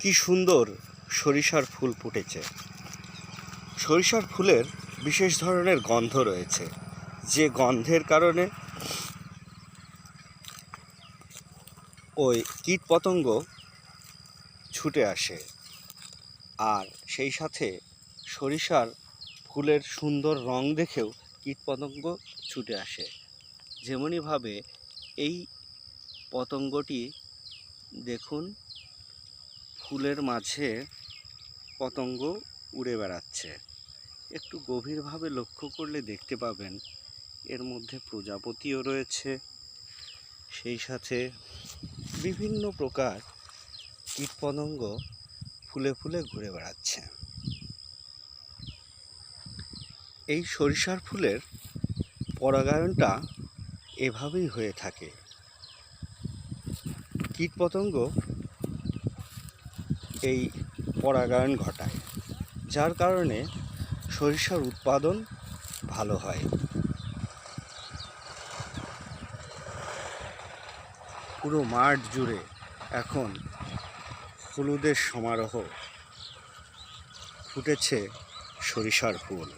কি সুন্দর সরিষার ফুল ফুটেছে। সরিষার ফুলের বিশেষ ধরনের গন্ধ রয়েছে। যে গন্ধের কারণে ওই কীট পতঙ্গ ছুটে আসে। আর সেই সাথে সরিষার ফুলের সুন্দর রং দেখেও কীটপতঙ্গ ছুটে আসে। যেমনইভাবে এই পতঙ্গটি দেখুন। ফুলের মাঝে পতঙ্গ উড়ে বেড়াচ্ছে। একটু গভীরভাবে লক্ষ্য করলে দেখতে পাবেন, এর মধ্যে প্রজাপতিও রয়েছে। সেই সাথে বিভিন্ন প্রকার কীটপতঙ্গ ফুলে ফুলে ঘুরে বেড়াচ্ছে। এই সরিষার ফুলের পরাগায়নটা এভাবেই হয়ে থাকে। কীটপতঙ্গ এই পরাগায়ন ঘটায়, যার কারণে সরিষার উৎপাদন ভালো হয়। পুরো মাঠ জুড়ে এখন হলুদের সমারোহ ফুটেছে সরিষার ফুল।